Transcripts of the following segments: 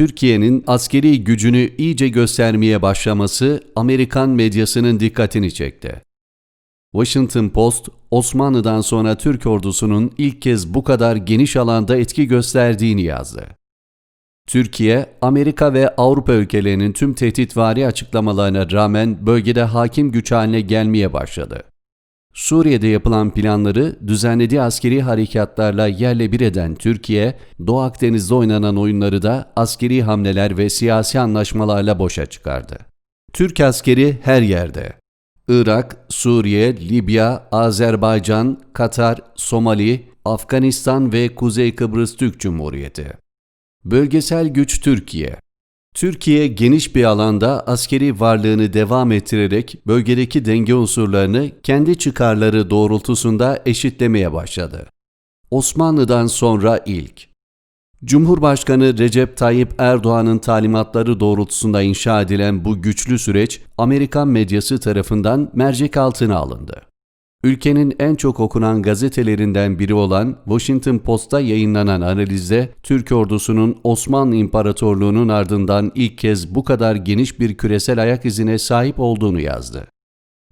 Türkiye'nin askeri gücünü iyice göstermeye başlaması Amerikan medyasının dikkatini çekti. Washington Post, Osmanlı'dan sonra Türk ordusunun ilk kez bu kadar geniş alanda etki gösterdiğini yazdı. Türkiye, Amerika ve Avrupa ülkelerinin tüm tehditvari açıklamalarına rağmen bölgede hakim güç haline gelmeye başladı. Suriye'de yapılan planları düzenlediği askeri harekatlarla yerle bir eden Türkiye, Doğu Akdeniz'de oynanan oyunları da askeri hamleler ve siyasi anlaşmalarla boşa çıkardı. Türk askeri her yerde. Irak, Suriye, Libya, Azerbaycan, Katar, Somali, Afganistan ve Kuzey Kıbrıs Türk Cumhuriyeti. Bölgesel güç Türkiye. Türkiye geniş bir alanda askeri varlığını devam ettirerek bölgedeki denge unsurlarını kendi çıkarları doğrultusunda eşitlemeye başladı. Osmanlı'dan sonra ilk. Cumhurbaşkanı Recep Tayyip Erdoğan'ın talimatları doğrultusunda inşa edilen bu güçlü süreç Amerikan medyası tarafından mercek altına alındı. Ülkenin en çok okunan gazetelerinden biri olan Washington Post'ta yayınlanan analizde Türk ordusunun Osmanlı İmparatorluğu'nun ardından ilk kez bu kadar geniş bir küresel ayak izine sahip olduğunu yazdı.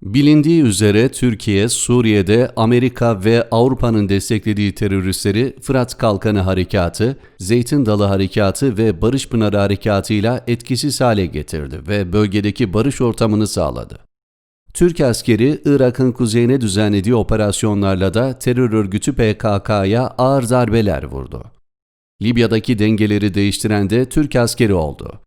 Bilindiği üzere Türkiye, Suriye'de Amerika ve Avrupa'nın desteklediği teröristleri Fırat Kalkanı Harekatı, Zeytin Dalı Harekatı ve Barış Pınarı Harekatı'yla etkisiz hale getirdi ve bölgedeki barış ortamını sağladı. Türk askeri Irak'ın kuzeyine düzenlediği operasyonlarla da terör örgütü PKK'ya ağır darbeler vurdu. Libya'daki dengeleri değiştiren de Türk askeri oldu.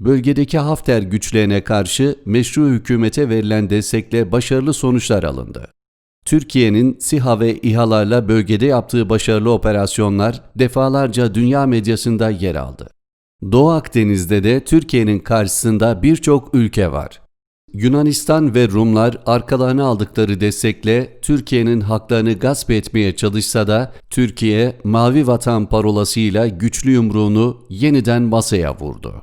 Bölgedeki Hafter güçlerine karşı meşru hükümete verilen destekle başarılı sonuçlar alındı. Türkiye'nin SİHA ve İHA'larla bölgede yaptığı başarılı operasyonlar defalarca dünya medyasında yer aldı. Doğu Akdeniz'de de Türkiye'nin karşısında birçok ülke var. Yunanistan ve Rumlar arkalarına aldıkları destekle Türkiye'nin haklarını gasp etmeye çalışsa da Türkiye mavi vatan parolasıyla güçlü yumruğunu yeniden masaya vurdu.